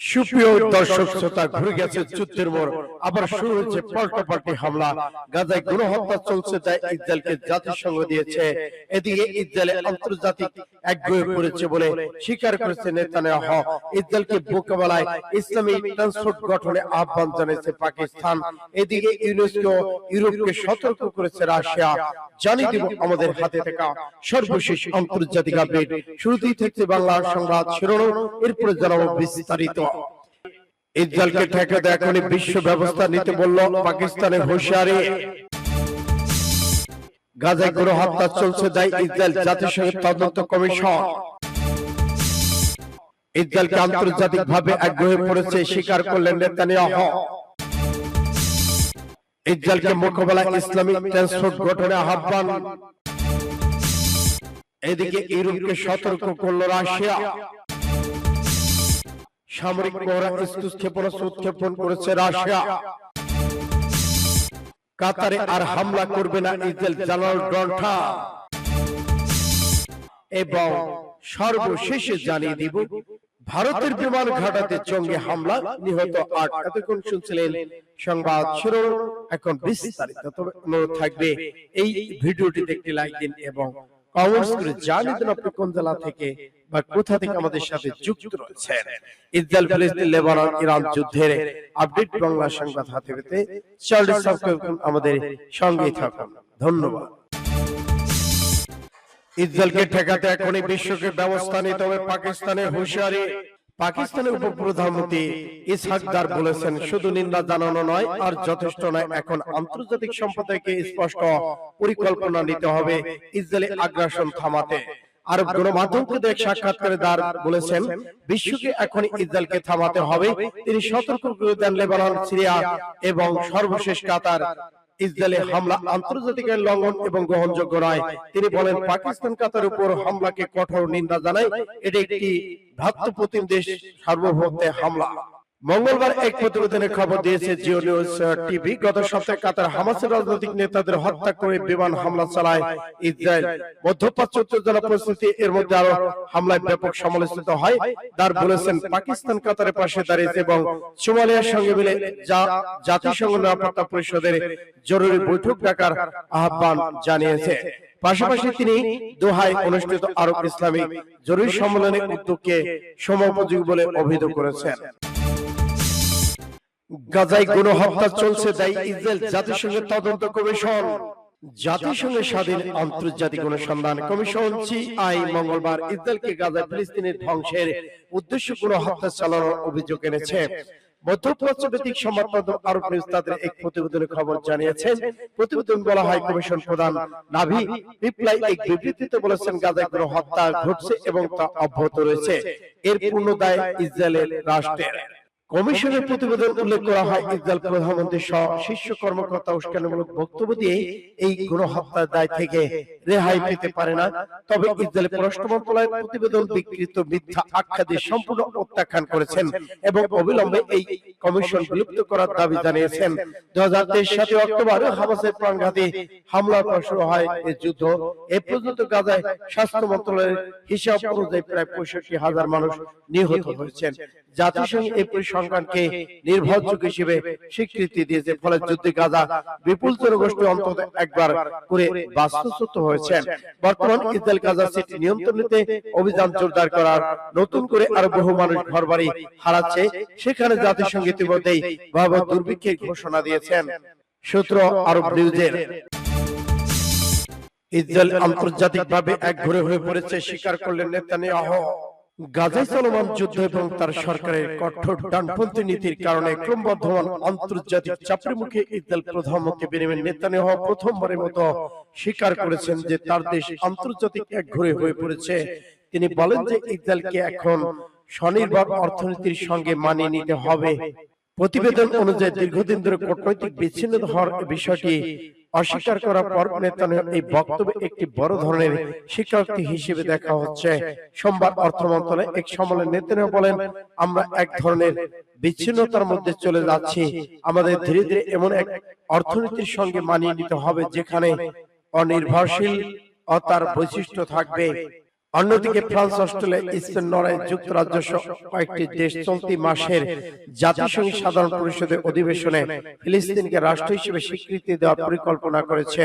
সুপ্রিয় দর্শক শ্রোতা, ঘুরে গেছে যুদ্ধের মোড়। আবার শুরু হয়েছে পাল্টাপাল্টি হামলা। গাজায় গণহত্যা চলছে তাই ইসরায়েলকে জাতিসংঘ দিয়েছে। এদিকে ইসরায়েলে আন্তর্জাতিক একগুয়ে পড়েছে বলে স্বীকার করেছে নেতানিয়াহু। ইসরায়েলকে মোকাবেলায় ইসলামী ট্রান্সপোর্ট গঠনে আহ্বান জানিয়েছে পাকিস্তান। এদিকে ইউনেস্কো ইউরোপকে সতর্ক করেছে রাশিয়া। জানিয়ে দিব আমাদের হাতে থাকা সর্বশেষ আন্তর্জাতিক আপডেট। শুরুতেই থাকছে বাংলা সংবাদ শিরোনাম। এরপরে জানাব বিস্তারিত। ইসরায়েলকে ঠেকাতে এখনই বিশ্ব ব্যবস্থা নিতে বলল পাকিস্তানের হুঁশিয়ারি। গাজায় গণ হত্যা চলছে দায় ইসরায়েল জাতিসংঘের তদন্ত কমিশন। ইসরায়েলকে আন্তর্জাতিক ভাবে আগ্রহে পড়েছে স্বীকার করলেন নেতানিয়াহু। ইসরায়েলকে মোকাবেলা ইসলামিক ট্রান্সপোর্ট গঠনে আহ্বান। এদিকে ইউরোপকে সতর্ক করল রাশিয়া। সামরিক মহড়া স্তূপ ক্ষেপণাস্ত্র উৎক্ষেপণ করেছে রাশিয়া। কাতারে আর হামলা করবে না ইসরায়েল জানাল ডন্ঠা এবং সর্বশেষে জানিয়ে দিব ভারতের বিমান ঘাটাতে জঙ্গি হামলা নিহত আট এতক্ষণ শুনছিলেন সংবাদ শিরোনাম। এখন বিস্তারিত। তবে অনুরোধ থাকবে এই ভিডিওটিতে একটি লাইক দিন এবং কমেন্টস করে জানিয়ে দিন আপনি কোন জেলা থেকে বা কোথা থেকে আমাদের সাথে যুক্ত রয়েছেন? ইসরায়েল ফিলিস্তিন লেবানন ইরান যুদ্ধের আপডেট বাংলা সংবাদ হাতে পেতে চ্যানেলটি সাবস্ক্রাইব করুন আমাদের সঙ্গেই থাকুন। ধন্যবাদ। ইসরায়েলকে ঠেকাতে এখনই বিশ্বকে ব্যবস্থা নিতে হবে পাকিস্তানের হুঁশিয়ারি। পাকিস্তানের উপপ্রধানমন্ত্রী ইসহাকদার বলেছেন শুধু নিন্দা জানানো নয় আর যথেষ্ট নয় এখন আন্তর্জাতিক সম্প্রদায়কে স্পষ্ট পরিকল্পনা নিতে হবে ইসরায়েলি আগ্রাসন থামাতে আরব গণমাধ্যমকে দেখ সাক্ষাৎকারে দার বলেছেন বিশ্বকে এখন ইসরায়েলকে থামাতে হবে তিনি সতর্ক করে দেন লেবানন সিরিয়া এবং সর্বশেষ কাতার ইসরায়েলে হামলা আন্তর্জাতিক লঙ্ঘন এবং গ্রহণযোগ্য নয়। তিনি বলেন পাকিস্তান কাতার উপর হামলাকে কঠোর নিন্দা জানায় এটি একটি ভ্রাতৃপ্রতিম দেশ সার্বভৌমত্বে হামলা। মঙ্গলবার এক প্রতিবেদনে খবর দিয়েছে জিও নিউজ টিভি। গত সপ্তাহে কাতার হামাসের রাজনৈতিক নেতাদের হত্যা করে বিমান হামলা চালায় ইসরায়েল। মধ্যপ্রাচ্য উত্তেজনা পরিস্থিতি এর মধ্যে আরও হামলায় ব্যাপক সমালোচিত হয়। দার বলেছেন পাকিস্তান কাতারের পাশে দাঁড়িয়েছে এবং সোমালিয়ার সঙ্গে মিলে যা জাতিসংঘ নিরাপত্তা পরিষদের জরুরি বৈঠক ডাকার আহ্বান জানিয়েছে। পাশাপাশি তিনি দোহায় অনুষ্ঠিত আরব ইসলামিক জরুরি সম্মেলনের উদ্যোগকে সমোপযোগী বলে অভিযোগ করেছেন। গাজায় গণ হত্যা চলছে তাই ইসরায়েল জাতিসংঘের তদন্ত কমিশন। জাতিসংঘের স্বাধীন আন্তর্জাতিক অনুসন্ধান কমিশন সিআই মঙ্গলবার ইসরায়েলকে গাজায় ফিলিস্তিনের ধ্বংসের উদ্দেশ্য কোনো হত্যা চালানোর অভিযোগ এনেছে। মধ্যপ্রাচ্য ভিত্তিক সংবাদ মাধ্যম আরব নিউজ তাদের এক প্রতিবেদনে খবর জানিয়েছেন। প্রতিবেদন বলা হয় কমিশন প্রধান নাভি পিপলাই এক বিবৃতিতে বলেছেন গাজায় কোনো হত্যা ঘটছে এবং তা অব্যাহত রয়েছে। এর পূর্ণ দায় ইসরায়েলের রাষ্ট্রের। কমিশনের প্রতিবেদন উল্লেখ করা হয় ইসরায়েল প্রধানমন্ত্রী সহ শীর্ষ কর্মকর্তা উস্কানিমূলক বক্তব্য দিয়ে এই গণহত্যার দায় থেকে রেহাই পেতে পারে না, তবে ইসরায়েলের পররাষ্ট্র মন্ত্রণালয়ের প্রতিবেদন বিকৃত মিথ্যা আখ্যা দিয়ে সম্পূর্ণ প্রত্যাখ্যান করেছেন এবং অবিলম্বে এই কমিশন বিলুপ্ত করার দাবি জানিয়েছেন। দু হাজার তেইশ সালে অক্টোবরে হামাসের প্রাণঘাতী হামলার পর শুরু হয় এই যুদ্ধ। এ পর্যন্ত গাজায় স্বাস্থ্য মন্ত্রণালয়ের হিসাব অনুযায়ী প্রায় পঁয়ষট্টি হাজার মানুষ নিহত হয়েছেন। জাতিসংঘ এই পরিসংখ্যানকে নির্ভরযোগ্য হিসেবে স্বীকৃতি দিয়েছে, ফলে যুদ্ধে গাজা বিপুল জনগোষ্ঠী অন্তত একবার করে বাস্তুচ্যুত হয়েছেন বর্তমান ইসরায়েল গাজা সিটি নিয়ন্ত্রণ নিতে অভিযান জোরদার করার নতুন করে আরও বহু মানুষ ঘরবাড়ি হারাচ্ছে সেখানে জাতিসংঘ ইতিমধ্যেই ভয়াবহ দুর্ভিক্ষের ঘোষণা দিয়েছেন। সূত্র আরব নিউজের ইসরায়েল আন্তর্জাতিকভাবে একঘরে হয়ে পড়েছে স্বীকার করলেন নেতানিয়াহু। গাজায় চলমান যুদ্ধ এবং তার সরকারের কঠোর ডানপন্থী নীতির কারণে ক্রমবর্ধমান আন্তর্জাতিক চাপের মুখে ইসরায়েল প্রধানমন্ত্রী বেনিয়ামিন নেতানিয়াহু প্রথমবারের মতো স্বীকার করেছেন যে তার দেশ আন্তর্জাতিক এক ঘরে হয়ে পড়েছে। তিনি বলেন যে ইসরায়েলকে এখন স্বনির্ভর অর্থনীতির সঙ্গে মানিয়ে নিতে হবে। প্রতিবেদন অনুযায়ী দীর্ঘদিন ধরে কূটনৈতিক বিচ্ছিন্ন হওয়ার বিষয়টি অস্বীকার করার পর নেতানিয়াহু এই বক্তব্যে একটি বড় ধরনের স্বীকারোক্তি হিসেবে দেখা হচ্ছে। সোমবার অর্থ মন্ত্রণালয়ে এক সম্মেলনে নেতানিয়াহু বলেন, আমরা এক ধরনের বিচ্ছিন্নতার মধ্যে চলে যাচ্ছি। আমাদের ধীরে ধীরে এমন এক অর্থনীতির সঙ্গে মানিয়ে নিতে হবে যেখানে অনির্ভরশীল ও তার বৈশিষ্ট্য থাকবে। অন্যদিকে ফ্রান্স অস্ট্রেলিয়া স্পেন নরওয়ে যুক্তরাজ্য সহ কয়েকটি দেশ চলতি মাসের জাতিসংঘ সাধারণ পরিষদের অধিবেশনে ফিলিস্তিনকে রাষ্ট্র হিসেবে স্বীকৃতি দেওয়ার পরিকল্পনা করেছে।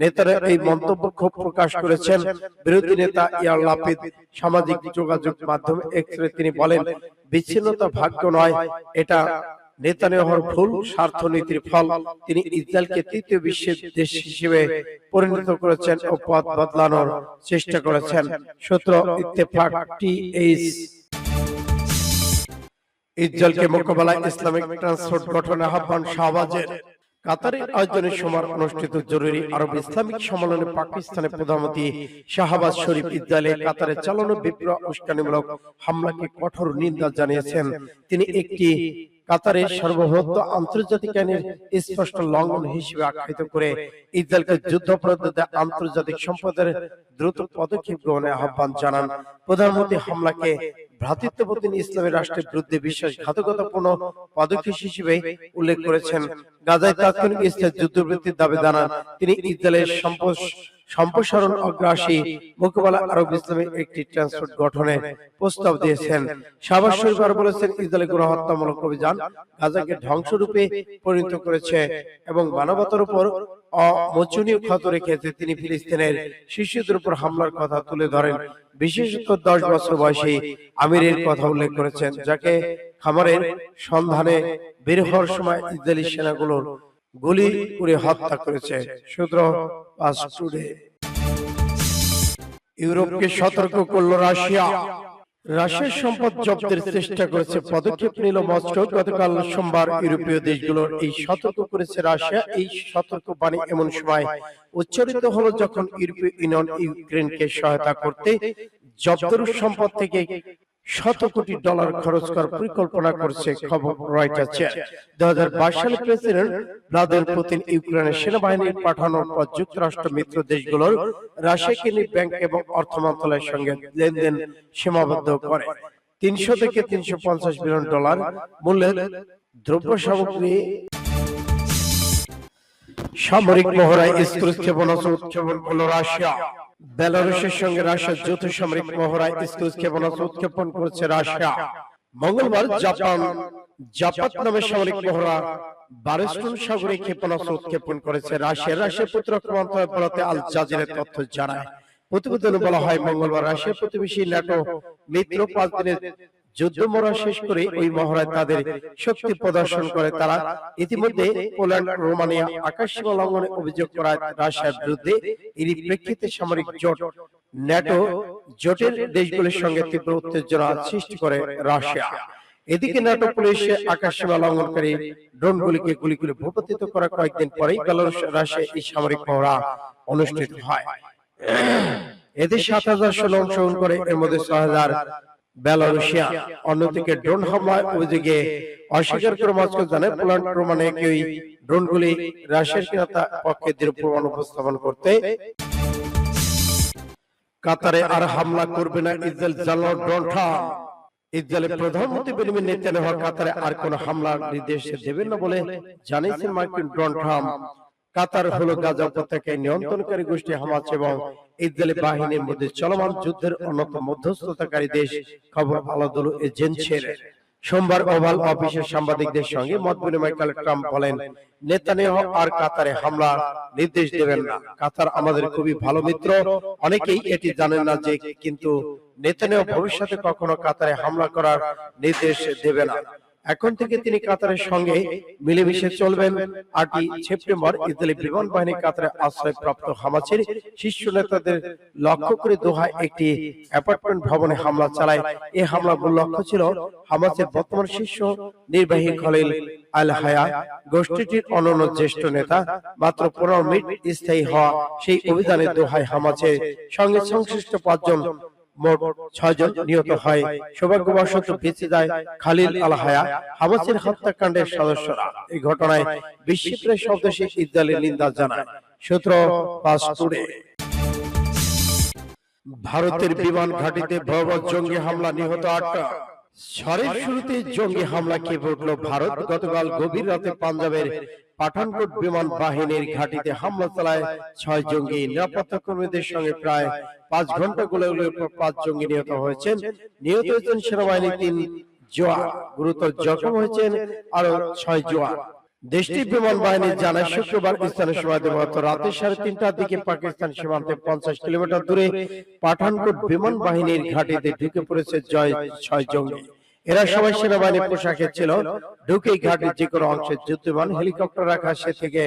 নেতারা এই মন্তব্য ক্ষোভ প্রকাশ করেছেন। বিরোধী নেতা ইয়ার লাপিদ সামাজিক যোগাযোগ মাধ্যমে এক্সরে তিনি বলেন বিচ্ছিন্নতা ভাগ্য নয় এটা নেতানিয়াহুর ভুল স্বার্থনীতির ফল তিনি ইসরায়েলকে তৃতীয় বিশ্বের দেশ হিসেবে পরিণত করেছেন ও পথ বদলানোর চেষ্টা করেছেন। সূত্র ইত্তেফাক টিএইচ ইসরায়েলকে মোকাবেলায় ইসলামিক ট্রান্সপোর্ট গঠনের আহ্বান শাহবাজের। কাতারের আয়োজনের সময় অনুষ্ঠিত জরুরি আরব ইসলামিক সম্মেলনে পাকিস্তানের প্রধানমন্ত্রী শাহবাজ শরীফ ইসরায়েলে কাতারে চালানো বিপ্র উস্কানিমূলক হামলাকে কঠোর নিন্দা জানিয়েছেন। তিনি একটি কাতারের সার্বভৌমত্ব আন্তর্জাতিক আইনের স্পষ্ট লঙ্ঘন হিসেবে আখ্যায়িত করে ইসরায়েলকে যুদ্ধাপরাধীদের আন্তর্জাতিক সম্পদের দ্রুত পদক্ষেপ গ্রহণের আহ্বান জানান প্রধানমন্ত্রী হামলাকে ভ্রাতৃত্ববোধীন ইসলামী রাষ্ট্রের বিরুদ্ধে বিশ্বাসঘাতকতাপূর্ণ পদক্ষেপ হিসেবে উল্লেখ করেছেন। গাজায় তাৎক্ষণিক স্থায়ী যুদ্ধবৃত্তির দাবি জানান তিনি ইসরায়েলের সম্পস- সম্প্রসারণ অগ্রাসী মোকাবেলা আরব ইসলামের একটি ট্রান্সপোর্ট গঠনের প্রস্তাব দিয়েছেন। শরীফ আরও বলেছেন ইসরায়েলের গণহত্যামূলক অভিযান গাজাকে ধ্বংসরূপে পরিণত করেছে এবং মানবতার উপর অমোচনীয় ক্ষত রেখেছে তিনি ফিলিস্তিনের শিশুদের উপর হামলার কথা তুলে ধরেন। বিশেষত দশ বছর বয়সী আমিরের কথা উল্লেখ করেছেন যাকে খামারের সন্ধানে বের হওয়ার সময় ইসরায়েলি সেনাগুলোর গুলি করে হত্যা করেছে। সূত্র পাস টুডে ইউরোপকে সতর্ক করল রাশিয়া। রাশিয়ার সম্পদ জব্দের চেষ্টা করেছে পদক্ষেপ নিল মস্কো। গতকাল সোমবার ইউরোপীয় দেশগুলোর এই সতর্ক করেছে রাশিয়া। এই সতর্ক বাণী এমন সময় উচ্চারিত হলো যখন ইউরোপীয় ইউনিয়ন ইউক্রেনকে সহায়তা করতে। জব্দের সম্পদ থেকে শত কোটি ডলার খরচ করার পরিকল্পনা করছে খবর রয়টার্সে দু হাজার বাইশ সালে প্রেসিডেন্ট ভ্লাদিমির পুতিন ইউক্রেনের সেনাবাহিনী পাঠানোর পর যুক্তরাষ্ট্র মিত্র দেশগুলোর রাশিয়া কেন্দ্রিক ব্যাংক এবং অর্থ মন্ত্রণালয়ের সঙ্গে লেনদেন সীমাবদ্ধ করে। তিনশো থেকে তিনশো পঞ্চাশ বিলিয়ন ডলার মূল্যের দ্রব্য সামগ্রী সামরিক মহড়ায় স্ক্রুজ ক্ষেপণাস্ত্র উৎক্ষেপণ করল রাশিয়া। বেলারুশের সঙ্গে রাশিয়ার যৌথ সামরিক মহড়ায় স্ক্রুজ ক্ষেপণাস্ত্র উৎক্ষেপণ করেছে রাশিয়া। মঙ্গলবার জাপান জাপাত নামে সামরিক মহড়া বারেস্টন সাগরে ক্ষেপণাস্ত্র উৎক্ষেপণ করেছে রাশিয়া। রাশিয়ার প্রতিরক্ষা মন্ত্রণালয় বলতে আল জাজিরা তথ্য জানায়। প্রতিবেদনে বলা হয় মঙ্গলবার রাশিয়ার প্রতিবেশী ন্যাটো মিত্র পাঁচ দিনের যুদ্ধ মরা শেষ করে ওই মহড়ায় তাদের শক্তি প্রদর্শন করে। তারা ইতিমধ্যে পোল্যান্ড রোমানিয়া আকাশসীমা লঙ্ঘনে অভিযোগ করায় রাশিয়ার বিরুদ্ধে এরই প্রেক্ষিতে সামরিক জোট ন্যাটো জোটের দেশগুলির সঙ্গে তীব্র উত্তেজনা সৃষ্টি করে রাশিয়া। এদিকে ন্যাটো পুলিশ আকাশসীমা লঙ্ঘনকারী ড্রোনগুলিকে গুলি করে ভূপাতিত করা কয়েকদিন পরেই বেলারুশ রাশিয়া এই সামরিক মহড়া অনুষ্ঠিত হয়। এদের সাত হাজার ষোলো অংশগ্রহণ করে এর মধ্যে ছয় হাজার বেলারুশিয়া অন্যদিকে ড্রোন হামলার অভিযোগে অস্বীকার করে মস্কো জানায়, পোল্যান্ড রোমানিয়া কেউ ড্রোনগুলি রাশিয়ার কিনা পক্ষে দৃঢ় প্রমাণ উপস্থাপন করতে কাতারে আর হামলা করবে না ইসরায়েল জানালো ট্রাম্প। ইসরায়েলের প্রধানমন্ত্রী বেনিমিন নেতানিয়াহু কাতারে আর কোনো হামলার নির্দেশ দেবেন না বলে জানিয়েছেন মার্কিন ডোনাল্ড ট্রাম্প। কাতার হলো গাজা উপত্যকায় নিয়ন্ত্রণকারী গোষ্ঠী হামাস এবং ইসরায়েলি বাহিনীর মধ্যে চলমান যুদ্ধের অন্যতম মধ্যস্থতাকারী দেশ খবর আলাদুল এজেন্সির। সোমবার ওভাল অফিসের সাংবাদিকদের সঙ্গে মত বিনিময়কালে ট্রাম্প বলেন নেতানিয়াহু আর কাতারে হামলা নির্দেশ দেবেন না। কাতার আমাদের খুবই ভালো মিত্র। অনেকেই এটি জানেন না যে কিন্তু নেতানিয়াহু ভবিষ্যতে কখনো কাতারে হামলা করার নির্দেশ দেবে না। এখন থেকে তিনি কাতারের সঙ্গে মিলেমিশে চলবেন। আটই সেপ্টেম্বর ইসরায়েলি বিমান বাহিনী কাতারে আশ্রয়প্রাপ্ত হামাসের শীর্ষ নেতাদের লক্ষ্য করে দোহায় একটি অ্যাপার্টমেন্ট ভবনে হামলা চালায়। এই হামলার মূল লক্ষ্য ছিল হামাসের বর্তমান শীর্ষ নির্বাহী খলিল আল হায়া গোষ্ঠীটির অনন্য জ্যেষ্ঠ নেতা মাত্র পনেরো মিনিট স্থায়ী হওয়া সেই অভিযানে দোহায় হামাসের সঙ্গে সংশ্লিষ্ট পাঁচজন মোট ছয়জন নিহত হয়। সৌভাগ্যবশত বেঁচে যায় খালিল আল হায়া হত্যাকাণ্ডের সদস্যরা। এই ঘটনায় ইসরায়েলের নিন্দা জানায়। সূত্র ভারতের বিমান ঘাঁটিতে ভয়াবহ জঙ্গি হামলা, নিহত আটটা ঝড়ের শুরুতে জঙ্গি হামলা উঠল ভারত। গতকাল গভীর রাতে পাঞ্জাবের পাঠানকোট বিমান বাহিনীর ঘাঁটিতে হামলা চালায় ছয় জঙ্গি নিরাপত্তা কর্মীদের সঙ্গে প্রায় পাঁচ ঘণ্টা গোলাগুলির পর পাঁচ জঙ্গি নিহত হয়েছেন। নিহত হয়েছেন সেনাবাহিনীর তিন জোয়ান গুরুতর জখম হয়েছেন আরও ছয় জোয়ান দেশটির বিমান বাহিনী জানায় শুক্রবার স্থানীয় সময় দিবাগত রাতে সাড়ে তিনটার দিকে পাকিস্তান সীমান্তে পঞ্চাশ কিলোমিটার দূরে পাঠানকোট বিমান বাহিনীর ঘাঁটিতে ঢুকে পড়েছে জয় ছয় জঙ্গি। এরা সবাই সেনাবাহিনী পোশাকে ছিল। ঢুকেই ঘাটির যে কোনো অংশে যুদ্ধমান হেলিকপ্টার রাখা সে থেকে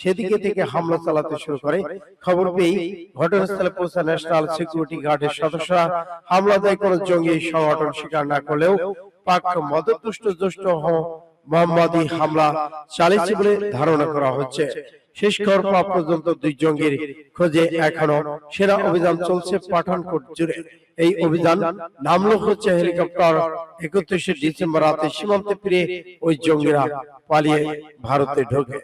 সেদিকে থেকে হামলা চালাতে শুরু করে। খবর পেয়ে ঘটনাস্থলে পৌঁছা ন্যাশনাল সিকিউরিটি গার্ডের সদস্যরা। হামলা দেয় কোনো জঙ্গি সংগঠন স্বীকার না করলেও পাক মদতুষ্ট দুষ্ট মোহাম্মদী হামলা চালিয়েছে বলে ধারণা করা হচ্ছে। শেষ খবর পাওয়া পর্যন্ত দুই জঙ্গির খোঁজে এখনও সেরা অভিযান চলছে পাঠানকোট জুড়ে। এই অভিযান নামলো হচ্ছে হেলিকপ্টার একত্রিশে ডিসেম্বর রাতে সীমান্তে ফিরে ওই জঙ্গিরা পালিয়ে ভারতে ঢোকে।